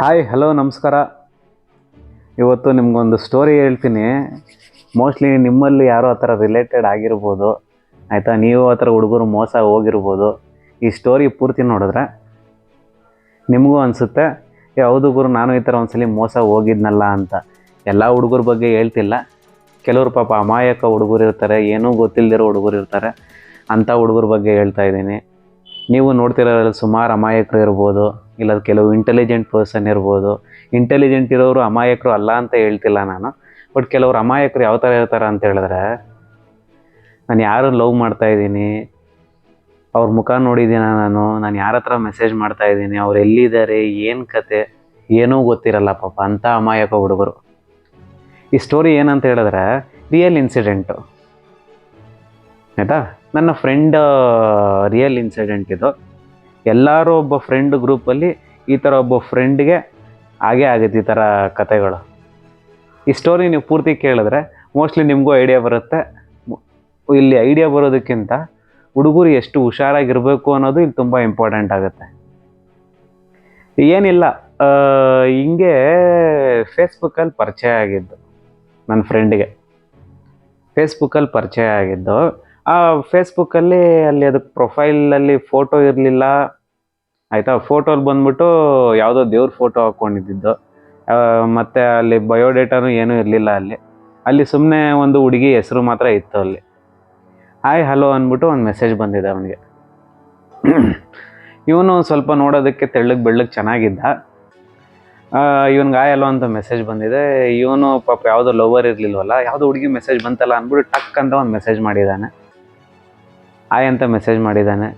Hi hello ನಮಸ್ಕಾರ. ಇವತ್ತು ನಿಮಗೊಂದು ಸ್ಟೋರಿ ಹೇಳ್ತೀನಿ. ಮೋಸ್ಟ್ಲಿ ನಿಮ್ಮಲ್ಲಿ ಯಾರೋ ಆ ಥರ ರಿಲೇಟೆಡ್ ಆಗಿರ್ಬೋದು. ಆಯಿತಾ? ನೀವು ಆ ಥರ ಹುಡುಗರು ಮೋಸ ಹೋಗಿರ್ಬೋದು. ಈ ಸ್ಟೋರಿ ಪೂರ್ತಿ ನೋಡಿದ್ರೆ ನಿಮಗೂ ಅನಿಸುತ್ತೆ ಯಾವುದು ಗುರು, ನಾನು ಈ ಥರ ಒಂದ್ಸಲಿ ಮೋಸ ಹೋಗಿದ್ನಲ್ಲ ಅಂತ. ಎಲ್ಲ ಹುಡುಗರ ಬಗ್ಗೆ ಹೇಳ್ತಿಲ್ಲ. ಕೆಲವರು ಪಾಪ ಅಮಾಯಕ ಹುಡುಗರು ಇರ್ತಾರೆ, ಏನೂ ಗೊತ್ತಿಲ್ಲದಿರೋ ಹುಡುಗರು ಇರ್ತಾರೆ. ಅಂಥ ಹುಡುಗರ ಬಗ್ಗೆ ಹೇಳ್ತಾ ಇದ್ದೀನಿ. ನೀವು ನೋಡ್ತಿರೋದ್ರಲ್ಲಿ ಸುಮಾರು ಅಮಾಯಕರು ಇರ್ಬೋದು ಇಲ್ಲ ಕೆಲವು ಇಂಟೆಲಿಜೆಂಟ್ ಪರ್ಸನ್ ಇರ್ಬೋದು. ಇಂಟೆಲಿಜೆಂಟ್ ಇರೋರು ಅಮಾಯಕರು ಅಲ್ಲ ಅಂತ ಹೇಳ್ತಿಲ್ಲ ನಾನು. ಬಟ್ ಕೆಲವರು ಅಮಾಯಕರು ಯಾವ ಥರ ಇರ್ತಾರೆ ಅಂತ ಹೇಳಿದ್ರೆ, ನಾನು ಯಾರು ಲವ್ ಮಾಡ್ತಾ ಇದ್ದೀನಿ, ಅವ್ರ ಮುಖ ನೋಡಿದ್ದೀನ ನಾನು ನಾನು ಯಾರ ಹತ್ರ ಮೆಸೇಜ್ ಮಾಡ್ತಾ ಇದ್ದೀನಿ, ಅವ್ರು ಎಲ್ಲಿದ್ದಾರೆ, ಏನು ಕತೆ, ಏನೂ ಗೊತ್ತಿರಲ್ಲ ಪಾಪ ಅಂಥ ಅಮಾಯಕ ಹುಡುಗರು. ಈ ಸ್ಟೋರಿ ಏನಂತ ಹೇಳಿದ್ರೆ ರಿಯಲ್ ಇನ್ಸಿಡೆಂಟು ಆಯಿತಾ? ನನ್ನ ಫ್ರೆಂಡ್ ರಿಯಲ್ ಇನ್ಸಿಡೆಂಟ್ ಇದು. ಎಲ್ಲರೂ ಒಬ್ಬ ಫ್ರೆಂಡ್ ಗ್ರೂಪಲ್ಲಿ ಈ ಥರ ಒಬ್ಬ ಫ್ರೆಂಡ್ಗೆ ಹಾಗೇ ಆಗುತ್ತೆ ಈ ಥರ ಕತೆಗಳು ಈ ಸ್ಟೋರಿ ನೀವು ಪೂರ್ತಿ ಕೇಳಿದ್ರೆ ಮೋಸ್ಟ್ಲಿ ನಿಮಗೂ ಐಡಿಯಾ ಬರುತ್ತೆ. ಇಲ್ಲಿ ಐಡಿಯಾ ಬರೋದಕ್ಕಿಂತ ಹುಡುಗರು ಎಷ್ಟು ಹುಷಾರಾಗಿರಬೇಕು ಅನ್ನೋದು ಇಲ್ಲಿ ತುಂಬ ಇಂಪಾರ್ಟೆಂಟ್ ಆಗುತ್ತೆ. ಏನಿಲ್ಲ ಹಿಂಗೆ ಫೇಸ್ಬುಕ್ಕಲ್ಲಿ ಪರಿಚಯ ಆಗಿದ್ದು ನನ್ನ ಫ್ರೆಂಡ್ಗೆ ಫೇಸ್ಬುಕ್ಕಲ್ಲಿ ಪರಿಚಯ ಆಗಿದ್ದು ಆ ಫೇಸ್ಬುಕ್ಕಲ್ಲಿ ಅಲ್ಲಿ ಅದಕ್ಕೆ ಪ್ರೊಫೈಲಲ್ಲಿ ಫೋಟೋ ಇರಲಿಲ್ಲ. ಆಯಿತಾ? ಫೋಟೋಲ್ಲಿ ಬಂದ್ಬಿಟ್ಟು ಯಾವುದೋ ದೇವ್ರ ಫೋಟೋ ಹಾಕ್ಕೊಂಡಿದ್ದು ಮತ್ತು ಅಲ್ಲಿ ಬಯೋಡೇಟಾನು ಏನೂ ಇರಲಿಲ್ಲ ಅಲ್ಲಿ. ಅಲ್ಲಿ ಸುಮ್ಮನೆ ಒಂದು ಹುಡುಗಿ ಹೆಸರು ಮಾತ್ರ ಇತ್ತು ಅಲ್ಲಿ. ಹಾಯ್ ಹಲೋ ಅಂದ್ಬಿಟ್ಟು ಒಂದು ಮೆಸೇಜ್ ಬಂದಿದೆ ಅವನಿಗೆ. ಇವನು ಸ್ವಲ್ಪ ನೋಡೋದಕ್ಕೆ ತೆಳ್ಳಗೆ ಬೆಳ್ಳಗೆ ಚೆನ್ನಾಗಿದ್ದ. ಇವನ್ಗೆ ಅಲೋ ಅಂತ ಮೆಸೇಜ್ ಬಂದಿದೆ. ಇವನು ಪಾಪ ಯಾವುದೋ ಲವರ್ ಇರಲಿಲ್ವಲ್ಲ, ಯಾವುದೋ ಹುಡುಗಿ ಮೆಸೇಜ್ ಬಂತಲ್ಲ ಅಂದ್ಬಿಟ್ಟು ಟಕ್ ಅಂತ ಒಂದು ಮೆಸೇಜ್ ಮಾಡಿದ್ದಾನೆ ಹಾಯ್ ಅಂತ ಮೆಸೇಜ್ ಮಾಡಿದ್ದಾನೆ.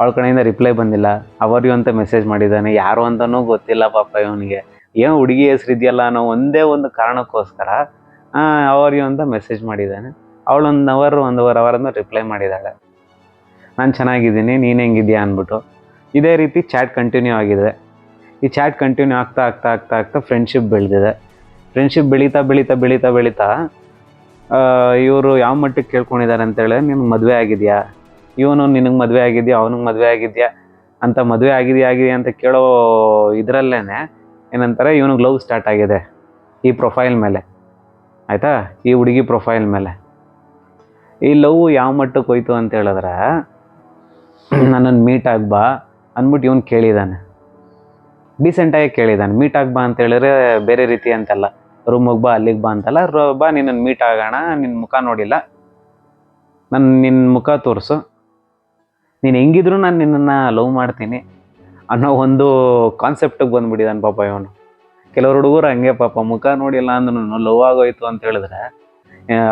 ಅವಳ ಕಡೆಯಿಂದ ರಿಪ್ಲೈ ಬಂದಿಲ್ಲ. ಅವರ್ಯು ಅಂತ ಮೆಸೇಜ್ ಮಾಡಿದ್ದಾನೆ. ಯಾರು ಅಂತನೂ ಗೊತ್ತಿಲ್ಲ ಪಾಪ ಇವನಿಗೆ. ಏನು ಹುಡುಗಿ ಹೆಸರಿದೆಯಲ್ಲ ಅನ್ನೋ ಒಂದೇ ಒಂದು ಕಾರಣಕ್ಕೋಸ್ಕರ ಅವರ್ಯು ಅಂತ ಮೆಸೇಜ್ ಮಾಡಿದ್ದಾನೆ. ಅವಳು ಒಂದು ಅವರ್ ಒಂದು ಅವರ್ ಅವರ್ ಅಂತ ರಿಪ್ಲೈ ಮಾಡಿದ್ದಾಳೆ. ನಾನು ಚೆನ್ನಾಗಿದ್ದೀನಿ, ನೀನು ಹೆಂಗಿದ್ಯಾ? ಅಂದ್ಬಿಟ್ಟು. ಇದೇ ರೀತಿ ಚಾಟ್ ಕಂಟಿನ್ಯೂ ಆಗಿದೆ. ಈ ಚಾಟ್ ಕಂಟಿನ್ಯೂ ಆಗ್ತಾ ಆಗ್ತಾ ಆಗ್ತಾ ಆಗ್ತಾ ಫ್ರೆಂಡ್ಶಿಪ್ ಬೆಳೆದಿದೆ. ಫ್ರೆಂಡ್ಶಿಪ್ ಬೆಳೀತಾ ಬೆಳೀತಾ ಬೆಳೀತಾ ಬೆಳೀತಾ ಇವರು ಯಾವ ಮಟ್ಟಕ್ಕೆ ಕೇಳ್ಕೊಂಡಿದ್ದಾರೆ ಅಂತೇಳಿ ನಿಮ್ಗೆ ಮದುವೆ ಆಗಿದೆಯಾ? ಇವನು ನಿನಗೆ ಮದುವೆ ಆಗಿದೆಯಾ? ಅವನಿಗೆ ಮದುವೆ ಆಗಿದೆಯಾ? ಅಂತ ಮದುವೆ ಆಗಿದೆಯಾ ಆಗಿದೆಯಾ ಅಂತ ಕೇಳೋ ಇದರಲ್ಲೇ ಏನಂತಾರೆ, ಇವನಿಗೆ ಲವ್ ಸ್ಟಾರ್ಟ್ ಆಗಿದೆ ಈ ಪ್ರೊಫೈಲ್ ಮೇಲೆ. ಆಯಿತಾ? ಈ ಹುಡುಗಿ ಪ್ರೊಫೈಲ್ ಮೇಲೆ. ಈ ಲವ್ ಯಾವ ಮಟ್ಟಕ್ಕೆ ಹೋಯ್ತು ಅಂತ ಹೇಳಿದ್ರೆ ನನ್ನನ್ನು ಮೀಟ್ ಆಗ್ಬಾ ಅಂದ್ಬಿಟ್ಟು ಇವನು ಕೇಳಿದ್ದಾನೆ ಡೀಸೆಂಟಾಗಿ ಕೇಳಿದ್ದಾನೆ ಮೀಟ್ ಆಗ್ಬಾ ಅಂತ ಹೇಳಿದ್ರೆ ಬೇರೆ ರೀತಿ ಅಂತಲ್ಲ. ರೂಮಿಗೆ ಬಾ, ಅಲ್ಲಿಗೆ ಬಾ ಅಂತಲ್ಲ, ರೋ, ಬಾ ನಿನ್ನನ್ನು ಮೀಟ್ ಆಗೋಣ ನಿನ್ನ ಮುಖ ನೋಡಿಲ್ಲ. ನನ್ನ ನಿನ್ನ ಮುಖ ತೋರಿಸು. ನೀನು ಹೆಂಗಿದ್ರು ನಾನು ನಿನ್ನನ್ನು ಲವ್ ಮಾಡ್ತೀನಿ ಅನ್ನೋ ಒಂದು ಕಾನ್ಸೆಪ್ಟಿಗೆ ಬಂದ್ಬಿಟ್ಟಿದ್ದಾನೆ ಪಾಪ ಇವನು. ಕೆಲವರು ಹುಡುಗರು ಹಂಗೆ ಪಾಪ, ಮುಖ ನೋಡಿಲ್ಲ ಅಂದ್ರೂ ಲವ್ ಆಗೋಯ್ತು ಅಂತ ಹೇಳಿದ್ರೆ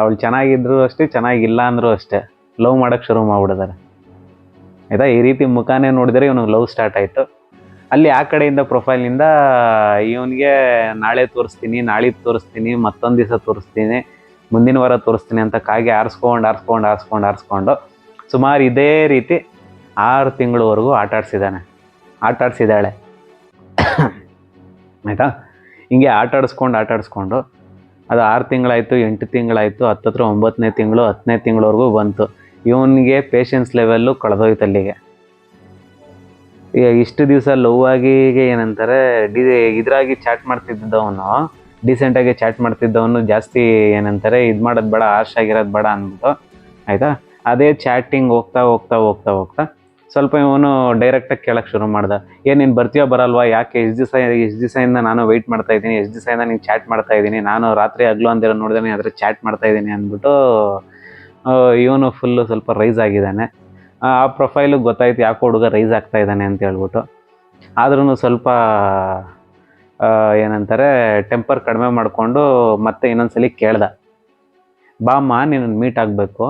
ಅವಳು ಚೆನ್ನಾಗಿದ್ರು ಅಷ್ಟೇ, ಚೆನ್ನಾಗಿಲ್ಲ ಅಂದರೂ ಅಷ್ಟೇ ಲವ್ ಮಾಡೋಕ್ಕೆ ಶುರು ಮಾಡ್ಬಿಡಿದಾರೆ ಆಯಿತಾ ಈ ರೀತಿ ಮುಖಾನೇ ನೋಡಿದ್ರೆ ಇವನಿಗೆ ಲವ್ ಸ್ಟಾರ್ಟ್ ಆಯಿತು. ಅಲ್ಲಿ ಆ ಕಡೆಯಿಂದ ಪ್ರೊಫೈಲ್ನಿಂದ ಇವನಿಗೆ ನಾಳೆ ತೋರಿಸ್ತೀನಿ ನಾಳೆ ತೋರಿಸ್ತೀನಿ, ಮತ್ತೊಂದು ದಿವಸ ತೋರಿಸ್ತೀನಿ, ಮುಂದಿನ ವಾರ ತೋರಿಸ್ತೀನಿ ಅಂತ ಕಾಗೆ ಆರಿಸ್ಕೊಂಡು ಆರಿಸ್ಕೊಂಡು ಆರಿಸ್ಕೊಂಡು ಆರಿಸ್ಕೊಂಡು ಸುಮಾರು ಇದೇ ರೀತಿ ಆರು ತಿಂಗಳವರೆಗೂ ಆಟ ಆಡಿಸಿದ್ದಾನೆ ಆಟ ಆಯಿತಾ? ಹಿಂಗೆ ಆಟಾಡಿಸ್ಕೊಂಡು ಆಟಾಡಿಸ್ಕೊಂಡು ಅದು ಆರು ತಿಂಗಳಾಯಿತು, ಎಂಟು ತಿಂಗಳಾಯಿತು, ಹತ್ತತ್ರ ಒಂಬತ್ತನೇ ತಿಂಗಳು, ಹತ್ತನೇ ತಿಂಗಳವರೆಗೂ ಬಂತು. ಇವನಿಗೆ ಪೇಷನ್ಸ್ ಲೆವೆಲ್ಲು ಕಳೆದೋಯ್ತು ಅಲ್ಲಿಗೆ. ಇಷ್ಟು ದಿವಸ ಲವ್ ಏನಂತಾರೆ, ಡಿ, ಇದ್ರಾಗಿ ಚಾಟ್ ಮಾಡ್ತಿದ್ದವನು ಡೀಸೆಂಟಾಗಿ ಚಾಟ್ ಮಾಡ್ತಿದ್ದವನು ಜಾಸ್ತಿ ಏನಂತಾರೆ, ಇದು ಮಾಡೋದು ಬೇಡ ಆರ್ಶ್ ಆಗಿರೋದು ಬೇಡ ಅಂದ್ಬಿಟ್ಟು, ಆಯಿತಾ? ಅದೇ ಚಾಟಿಂಗ್ ಹೋಗ್ತಾ ಹೋಗ್ತಾ ಹೋಗ್ತಾ ಹೋಗ್ತಾ ಸ್ವಲ್ಪ ಇವನು ಡೈರೆಕ್ಟಾಗಿ ಕೇಳಕ್ಕೆ ಶುರು ಮಾಡ್ದ. ಏನು ನೀನು ಬರ್ತೀಯೋ ಬರಲ್ವಾ? ಯಾಕೆ ಎಷ್ಟು ದಿವಸ ಎಷ್ಟು ದಿವಸದಿಂದ ನಾನು ವೆಯ್ಟ್ ಮಾಡ್ತಾ ಇದ್ದೀನಿ ಎಷ್ಟು ದಿವಸದಿಂದ ನೀನು ಚಾಟ್ ಮಾಡ್ತಾ ಇದ್ದೀನಿ, ನಾನು ರಾತ್ರಿ ಹಗ್ಲು ಅಂದಿರೋ ನೋಡಿದ್ರೆ ಅದ್ರ ಚಾಟ್ ಮಾಡ್ತಾ ಇದ್ದೀನಿ ಅಂದ್ಬಿಟ್ಟು ಇವನು ಫುಲ್ಲು ಸ್ವಲ್ಪ ರೈಸ್ ಆಗಿದ್ದಾನೆ. ಆ ಪ್ರೊಫೈಲು ಗೊತ್ತಾಯ್ತು ಯಾಕೋ ಹುಡುಗ ರೈಸ್ ಆಗ್ತಾ ಇದ್ದಾನೆ ಅಂತ ಹೇಳ್ಬಿಟ್ಟು. ಆದ್ರೂ ಸ್ವಲ್ಪ ಏನಂತಾರೆ ಟೆಂಪರ್ ಕಡಿಮೆ ಮಾಡಿಕೊಂಡು ಮತ್ತೆ ಇನ್ನೊಂದ್ಸಲಿ ಕೇಳ್ದ. ಬಾಮ್ಮ ನೀನು ಮೀಟ್ ಆಗಬೇಕು.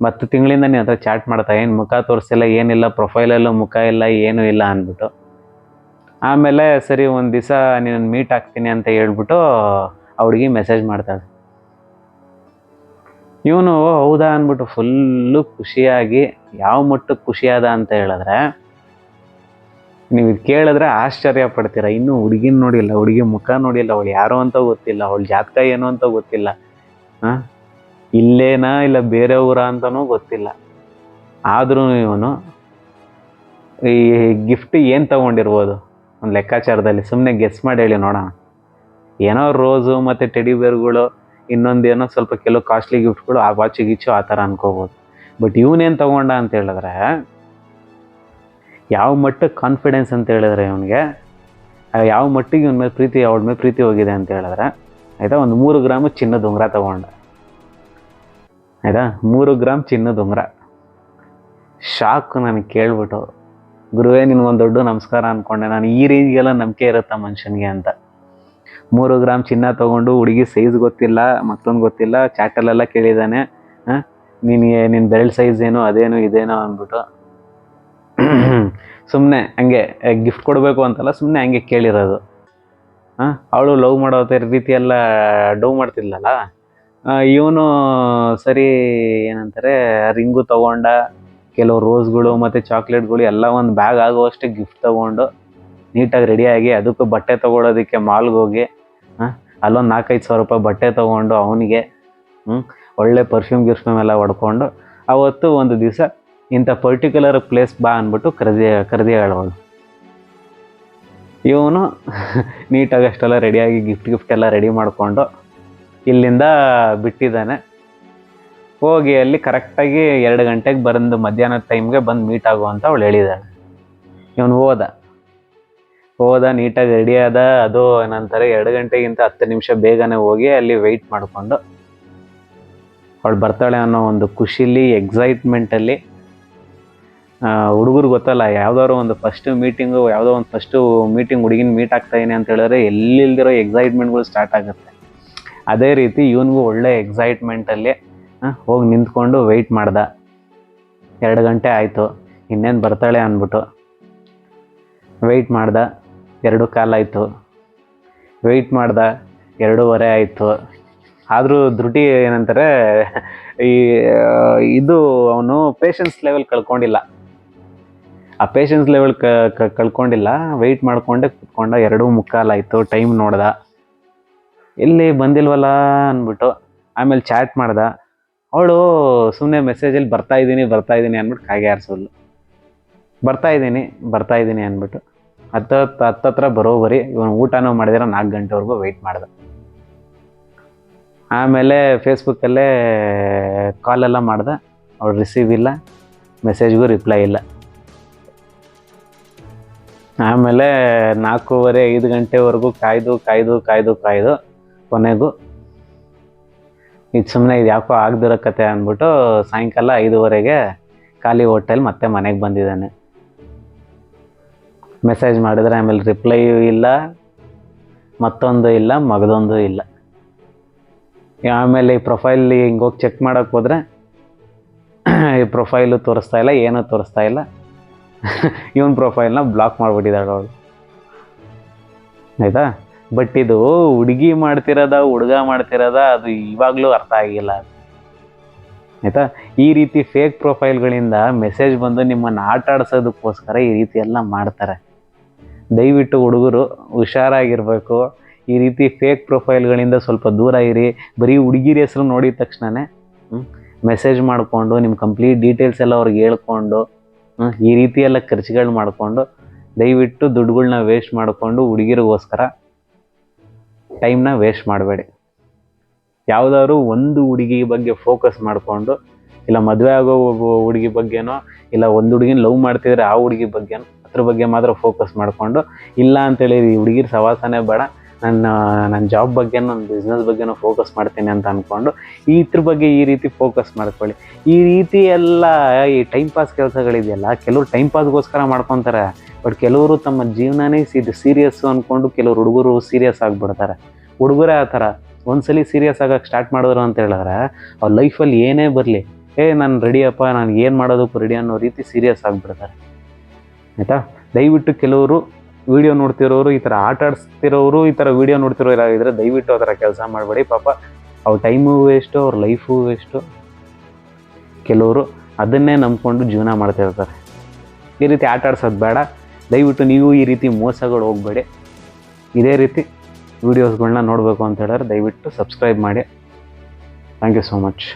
ಮತ್ತು ತಿಂಗಳಿಂದ ನೀನು ಹತ್ರ ಚಾಟ್ ಮಾಡ್ತಾ, ಏನು ಮುಖ ತೋರಿಸಿಲ್ಲ, ಏನಿಲ್ಲ, ಪ್ರೊಫೈಲಲ್ಲೂ ಮುಖ ಇಲ್ಲ, ಏನೂ ಇಲ್ಲ ಅಂದ್ಬಿಟ್ಟು. ಆಮೇಲೆ ಸರಿ, ಒಂದು ದಿವಸ ನೀನು ಮೀಟ್ ಆಗ್ತೀನಿ ಅಂತ ಹೇಳ್ಬಿಟ್ಟು ಅವಳಿಗೆ ಮೆಸೇಜ್ ಮಾಡ್ತಾಳೆ. ಇವನು, ಹೌದಾ ಅಂದ್ಬಿಟ್ಟು ಫುಲ್ಲು ಖುಷಿಯಾಗಿ, ಯಾವ ಮಟ್ಟಕ್ಕೆ ಖುಷಿಯಾದ ಅಂತ ಹೇಳಿದ್ರೆ, ನೀವು ಇದು ಕೇಳಿದ್ರೆ ಆಶ್ಚರ್ಯ ಪಡ್ತೀರ. ಇನ್ನೂ ಹುಡುಗಿನ ನೋಡಿಲ್ಲ, ಹುಡುಗಿ ಮುಖ ನೋಡಿಲ್ಲ, ಅವಳು ಯಾರು ಅಂತ ಗೊತ್ತಿಲ್ಲ, ಅವಳು ಜಾತಕ ಏನು ಅಂತ ಗೊತ್ತಿಲ್ಲ. ಇಲ್ಲೇನಾ ಇಲ್ಲ ಬೇರೆ ಊರ ಅಂತನೂ ಗೊತ್ತಿಲ್ಲ. ಆದ್ರೂ ಇವನು ಈ ಗಿಫ್ಟ್ ಏನು ತಗೊಂಡಿರ್ಬೋದು? ಒಂದು ಲೆಕ್ಕಾಚಾರದಲ್ಲಿ ಸುಮ್ಮನೆ ಗೆಸ್ ಮಾಡಿ ಹೇಳಿ ನೋಡೋಣ. ಏನೋ ರೋಸು ಮತ್ತು ಟೆಡಿ ಬೇರ್ಗಳು ಇನ್ನೊಂದು ಏನೋ ಸ್ವಲ್ಪ ಕೆಲವು ಕಾಸ್ಟ್ಲಿ ಗಿಫ್ಟ್ಗಳು ಆ ವಾಚ್ ಗಿಚ್ಚು ಆ ಥರ ಅನ್ಕೋಬೋದು. ಬಟ್ ಇವನೇನು ತಗೊಂಡ ಅಂತ ಹೇಳಿದ್ರೆ, ಯಾವ ಮಟ್ಟಕ್ಕೆ ಕಾನ್ಫಿಡೆನ್ಸ್ ಅಂತ ಹೇಳಿದ್ರೆ ಇವನಿಗೆ ಯಾವ ಮಟ್ಟಿಗೆ ಇವನ ಮೇಲೆ ಪ್ರೀತಿ, ಅವಳ ಮೇಲೆ ಪ್ರೀತಿ ಹೋಗಿದೆ ಅಂತ ಹೇಳಿದ್ರೆ, ಆಯಿತಾ? ಒಂದು ಮೂರು ಗ್ರಾಮ್ ಚಿನ್ನದ ಉಂಗುರ ತಗೊಂಡ. ಆಯಿತಾ? ಮೂರು ಗ್ರಾಮ್ ಚಿನ್ನದ ಉಂಗುರ ಶಾಕ್ ನನಗೆ ಕೇಳ್ಬಿಟ್ಟು, ಗುರುವೇ, ನಿನ್ಗೊಂದು ದೊಡ್ಡ ನಮಸ್ಕಾರ ಅಂದ್ಕೊಂಡೆ ನಾನು ಈ ರೇಂಜ್ಗೆಲ್ಲ ನಂಬಿಕೆ ಇರುತ್ತಾ ಮನುಷ್ಯನಿಗೆ? ಅಂತ. ಮೂರು ಗ್ರಾಮ್ ಚಿನ್ನ ತಗೊಂಡು ಹುಡುಗಿ ಸೈಜ್ ಗೊತ್ತಿಲ್ಲ, ಮತ್ತೊಂದು ಗೊತ್ತಿಲ್ಲ ಚಾಟಲ್ಲೆಲ್ಲ ಕೇಳಿದ್ದಾನೆ ನಿನಗೆ ನಿನ್ನ ಬೆರಳು ಸೈಜ್ ಏನು, ಅದೇನು, ಇದೇನೋ ಅಂದ್ಬಿಟ್ಟು. ಸುಮ್ಮನೆ ಹಂಗೆ ಗಿಫ್ಟ್ ಕೊಡಬೇಕು ಅಂತಲ್ಲ ಸುಮ್ಮನೆ ಹಂಗೆ ಕೇಳಿರೋದು. ಹಾಂ? ಅವಳು ಲವ್ ಮಾಡೋ ರೀತಿ ಎಲ್ಲ ಡವ್ ಮಾಡ್ತಿದ್ಲಲ್ಲ ಇವನು ಸರಿ ಏನಂತಾರೆ, ರಿಂಗು ತಗೊಂಡ, ಕೆಲವು ರೋಸ್ಗಳು ಮತ್ತು ಚಾಕ್ಲೇಟ್ಗಳು ಎಲ್ಲ ಒಂದು ಬ್ಯಾಗ್ ಆಗುವಷ್ಟು ಗಿಫ್ಟ್ ತೊಗೊಂಡು, ನೀಟಾಗಿ ರೆಡಿಯಾಗಿ ಅದಕ್ಕೂ ಬಟ್ಟೆ ತೊಗೊಳೋದಕ್ಕೆ ಮಾಲ್ಗೆ ಹೋಗಿ ಅಲ್ಲೊಂದು ನಾಲ್ಕೈದು ಸಾವಿರ ರೂಪಾಯಿ ಬಟ್ಟೆ ತೊಗೊಂಡು ಅವನಿಗೆ ಒಳ್ಳೆ ಪರ್ಫ್ಯೂಮ್ ಗಿರ್ಫ್ಯೂಮ್ ಎಲ್ಲ ಹೊಡ್ಕೊಂಡು ಅವತ್ತು ಒಂದು ದಿವಸ ಇಂಥ ಪರ್ಟಿಕ್ಯುಲರ್ ಪ್ಲೇಸ್ ಬಾ ಅಂದ್ಬಿಟ್ಟು ಕರೆದಿ ಕರೆದಿ ಹೇಳೋಳು ಇವನು ನೀಟಾಗಿ ಅಷ್ಟೆಲ್ಲ ರೆಡಿಯಾಗಿ ಗಿಫ್ಟ್ ಗಿಫ್ಟ್ ಎಲ್ಲ ರೆಡಿ ಮಾಡಿಕೊಂಡು ಇಲ್ಲಿಂದ ಬಿಟ್ಟಿದ್ದಾನೆ. ಹೋಗಿ ಅಲ್ಲಿ ಕರೆಕ್ಟಾಗಿ ಎರಡು ಗಂಟೆಗೆ ಬಂದು ಮಧ್ಯಾಹ್ನದ ಟೈಮ್ಗೆ ಬಂದು ಮೀಟ್ ಆಗು ಅಂತ ಅವಳು ಹೇಳಿದ್ದಾಳೆ. ಇವನು ಹೋದ. ಹೋದ, ನೀಟಾಗಿ ರೆಡಿ ಆದ, ಅದು ಏನಂತಾರೆ ಎರಡು ಗಂಟೆಗಿಂತ ಹತ್ತು ನಿಮಿಷ ಬೇಗನೆ ಹೋಗಿ ಅಲ್ಲಿ ವೆಯ್ಟ್ ಮಾಡಿಕೊಂಡು ಅವಳು ಬರ್ತಾಳೆ ಅನ್ನೋ ಒಂದು ಖುಷಿಲಿ ಎಕ್ಸೈಟ್ಮೆಂಟಲ್ಲಿ ಹುಡುಗರು ಗೊತ್ತಲ್ಲ, ಯಾವ್ದಾದ್ರು ಒಂದು ಫಸ್ಟ್ ಮೀಟಿಂಗು ಯಾವುದೋ ಒಂದು ಫಸ್ಟು ಮೀಟಿಂಗ್ ಹುಡುಗಿನ ಮೀಟ್ ಆಗ್ತಾ ಇದೀನಿ ಅಂತ ಹೇಳಿದ್ರೆ ಎಲ್ಲಿಲ್ದಿರೋ ಎಕ್ಸೈಟ್ಮೆಂಟ್ಗಳು ಸ್ಟಾರ್ಟ್ ಆಗುತ್ತೆ. ಅದೇ ರೀತಿ ಇವನಿಗೂ ಒಳ್ಳೆ ಎಕ್ಸೈಟ್ಮೆಂಟಲ್ಲಿ ಹೋಗಿ ನಿಂತ್ಕೊಂಡು ವೆಯ್ಟ್ ಮಾಡ್ದ. ಎರಡು ಗಂಟೆ ಆಯಿತು, ಇನ್ನೇನು ಬರ್ತಾಳೆ ಅಂದ್ಬಿಟ್ಟು ವೆಯ್ಟ್ ಮಾಡ್ದ. ಎರಡು ಕಾಲಾಯಿತು ವೆಯ್ಟ್ ಮಾಡ್ದೆ ಎರಡೂವರೆ ಆಯಿತು. ಆದರೂ ದೃಢಿ ಏನಂತಾರೆ, ಈ, ಇದು ಅವನು ಪೇಷನ್ಸ್ ಲೆವೆಲ್ ಕಳ್ಕೊಂಡಿಲ್ಲ. ಆ ಪೇಷನ್ಸ್ ಲೆವೆಲ್ ಕ ಕಳ್ಕೊಂಡಿಲ್ಲ. ವೆಯ್ಟ್ ಮಾಡ್ಕೊಂಡೆ ಕುತ್ಕೊಂಡ ಎರಡು ಮುಕ್ಕಾಲಾಯಿತು ಟೈಮ್ ನೋಡ್ದ. ಎಲ್ಲಿ ಬಂದಿಲ್ವಲ್ಲ ಅಂದ್ಬಿಟ್ಟು ಆಮೇಲೆ ಚಾಟ್ ಮಾಡ್ದೆ. ಅವಳು ಸುಮ್ಮನೆ ಮೆಸೇಜಲ್ಲಿ ಬರ್ತಾ ಇದ್ದೀನಿ ಬರ್ತಾ ಇದ್ದೀನಿ ಅಂದ್ಬಿಟ್ಟು ಕಾಗೆ ಆರಿಸೋದ್ಲು. ಬರ್ತಾ ಇದ್ದೀನಿ ಬರ್ತಾ ಇದ್ದೀನಿ ಅಂದ್ಬಿಟ್ಟು. ಹತ್ತ ಹತ್ತತ್ರ ಬರೋಬರಿ ಇವನು ಊಟನೂ ಮಾಡಿದ್ರೆ ನಾಲ್ಕು ಗಂಟೆವರೆಗೂ ವೆಯ್ಟ್ ಮಾಡಿದೆ. ಆಮೇಲೆ ಫೇಸ್ಬುಕ್ಕಲ್ಲೇ ಕಾಲೆಲ್ಲ ಮಾಡಿದೆ. ಅವ್ಳು ರಿಸೀವ್ ಇಲ್ಲ ಮೆಸೇಜ್ಗೂ ರಿಪ್ಲೈ ಇಲ್ಲ. ಆಮೇಲೆ ನಾಲ್ಕೂವರೆ ಐದು ಗಂಟೆವರೆಗೂ ಕಾಯ್ದು ಕಾಯ್ದು ಕಾಯ್ದು ಕಾಯ್ದು ಕೊನೆಗೂ ಇದು ಸುಮ್ಮನೆ ಇದು ಯಾಕೋ ಆಗದಿರೋ ಕತೆ ಅಂದ್ಬಿಟ್ಟು ಸಾಯಂಕಾಲ ಐದುವರೆಗೆ ಖಾಲಿ ಹೋಟೆಲ್ ಮತ್ತೆ ಮನೆಗೆ ಬಂದಿದ್ದಾನೆ. ಮೆಸೇಜ್ ಮಾಡಿದ್ರೆ ಆಮೇಲೆ ರಿಪ್ಲೈಯೂ ಇಲ್ಲ, ಮತ್ತೊಂದು ಇಲ್ಲ, ಮಗದೊಂದು ಇಲ್ಲ. ಆಮೇಲೆ ಈ ಪ್ರೊಫೈಲ್ ಹಿಂಗೆ ಹೋಗಿ ಚೆಕ್ ಮಾಡೋಕ್ಕೆ ಹೋದರೆ ಈ ಪ್ರೊಫೈಲು ತೋರಿಸ್ತಾ ಇಲ್ಲ, ಏನೂ ತೋರಿಸ್ತಾ ಇಲ್ಲ. ಇವನ್ ಪ್ರೊಫೈಲ್ನ ಬ್ಲಾಕ್ ಮಾಡಿಬಿಟ್ಟಿದ್ದಾಳೆ ಅವಳು. ಆಯಿತಾ? ಬಟ್ ಇದು ಹುಡುಗಿ ಮಾಡ್ತಿರೋದ, ಹುಡುಗ ಮಾಡ್ತಿರೋದ, ಅದು ಇವಾಗಲೂ ಅರ್ಥ ಆಗಿಲ್ಲ. ಆಯಿತಾ? ಈ ರೀತಿ ಫೇಕ್ ಪ್ರೊಫೈಲ್ಗಳಿಂದ ಮೆಸೇಜ್ ಬಂದು ನಿಮ್ಮನ್ನು ಆಟ ಆಡ್ಸೋದಕ್ಕೋಸ್ಕರ ಈ ರೀತಿ ಎಲ್ಲ ಮಾಡ್ತಾರೆ. ದಯವಿಟ್ಟು ಹುಡುಗರು ಹುಷಾರಾಗಿರಬೇಕು. ಈ ರೀತಿ ಫೇಕ್ ಪ್ರೊಫೈಲ್ಗಳಿಂದ ಸ್ವಲ್ಪ ದೂರ ಇರಿ. ಬರೀ ಹುಡುಗಿರ ಹೆಸರು ನೋಡಿದ ತಕ್ಷಣವೇ ಮೆಸೇಜ್ ಮಾಡಿಕೊಂಡು ನಿಮ್ಮ ಕಂಪ್ಲೀಟ್ ಡೀಟೇಲ್ಸ್ ಎಲ್ಲ ಅವ್ರಿಗೆ ಹೇಳ್ಕೊಂಡು ಈ ರೀತಿ ಎಲ್ಲ ಖರ್ಚುಗಳು ಮಾಡಿಕೊಂಡು, ದಯವಿಟ್ಟು ದುಡ್ಡುಗಳ್ನ ವೇಸ್ಟ್ ಮಾಡಿಕೊಂಡು ಹುಡುಗಿರಿಗೋಸ್ಕರ ಟೈಮ್ನ ವೇಸ್ಟ್ ಮಾಡಬೇಡಿ. ಯಾವುದಾದ್ರು ಒಂದು ಹುಡುಗಿ ಬಗ್ಗೆ ಫೋಕಸ್ ಮಾಡಿಕೊಂಡು, ಇಲ್ಲ ಮದುವೆ ಆಗೋ ಹುಡುಗಿ ಬಗ್ಗೆನೋ, ಇಲ್ಲ ಒಂದು ಹುಡುಗಿನ ಲವ್ ಮಾಡ್ತಿದ್ರೆ ಆ ಹುಡುಗಿ ಬಗ್ಗೆನೋ ಅದ್ರ ಬಗ್ಗೆ ಮಾತ್ರ ಫೋಕಸ್ ಮಾಡಿಕೊಂಡು, ಇಲ್ಲ ಅಂತೇಳಿ ಈ ಹುಡುಗಿರ ಸವಾಸನೇ ಬೇಡ, ನನ್ನ ನನ್ನ ಜಾಬ್ ಬಗ್ಗೆ ನನ್ನ ಬಿಸ್ನೆಸ್ ಬಗ್ಗೆನೂ ಫೋಕಸ್ ಮಾಡ್ತೀನಿ ಅಂತ ಅಂದ್ಕೊಂಡು ಈ ಇದ್ರ ಬಗ್ಗೆ ಈ ರೀತಿ ಫೋಕಸ್ ಮಾಡ್ಕೊಳ್ಳಿ. ಈ ರೀತಿ ಎಲ್ಲ ಈ ಟೈಮ್ ಪಾಸ್ ಕೆಲಸಗಳಿದೆಯಲ್ಲ, ಕೆಲವರು ಟೈಮ್ ಪಾಸ್ಗೋಸ್ಕರ ಮಾಡ್ಕೊತಾರೆ ಬಟ್ ಕೆಲವರು ತಮ್ಮ ಜೀವನನೇ ಇದು ಸೀರಿಯಸ್ಸು ಅಂದ್ಕೊಂಡು ಕೆಲವರು ಹುಡುಗರು ಸೀರಿಯಸ್ ಆಗಿಬಿಡ್ತಾರೆ. ಹುಡುಗರೇ ಆ ಥರ, ಒಂದ್ಸಲಿ ಸೀರಿಯಸ್ ಆಗಕ್ಕೆ ಸ್ಟಾರ್ಟ್ ಮಾಡಿದ್ರು ಅಂತ ಹೇಳಿದ್ರೆ, ಅವ್ರ ಲೈಫಲ್ಲಿ ಏನೇ ಬರಲಿ, ಏ, ನಾನು ರೆಡಿಯಪ್ಪ ನಾನು ಏನು ಮಾಡೋದಕ್ಕೂ ರೆಡಿ ಅನ್ನೋ ರೀತಿ ಸೀರಿಯಸ್ ಆಗಿಬಿಡ್ತಾರೆ. ಆಯಿತಾ? ದಯವಿಟ್ಟು ಕೆಲವರು ವಿಡಿಯೋ ನೋಡ್ತಿರೋರು, ಈ ಥರ ಆಟ ಆಡಿಸ್ತಿರೋರು, ಈ ಥರ ವಿಡಿಯೋ ನೋಡ್ತಿರೋ ಇದ್ರೆ ದಯವಿಟ್ಟು ಆ ಥರ ಕೆಲಸ ಮಾಡಬೇಡಿ. ಪಾಪ, ಅವ್ರ ಟೈಮು ವೇಸ್ಟು ಅವ್ರ ಲೈಫು ವೇಸ್ಟು ಕೆಲವರು ಅದನ್ನೇ ನಂಬ್ಕೊಂಡು ಜೀವನ ಮಾಡ್ತಿರ್ತಾರೆ ಈ ರೀತಿ ಆಟ ಆಡ್ಸೋದು ಬೇಡ. ದಯವಿಟ್ಟು ನೀವು ಈ ರೀತಿ ಮೋಸಗಳು ಹೋಗಬೇಡಿ. ಇದೇ ರೀತಿ ವೀಡಿಯೋಸ್ಗಳನ್ನ ನೋಡಬೇಕು ಅಂತ ಹೇಳಿದ್ರೆ ದಯವಿಟ್ಟು ಸಬ್ಸ್ಕ್ರೈಬ್ ಮಾಡಿ. Thank you so much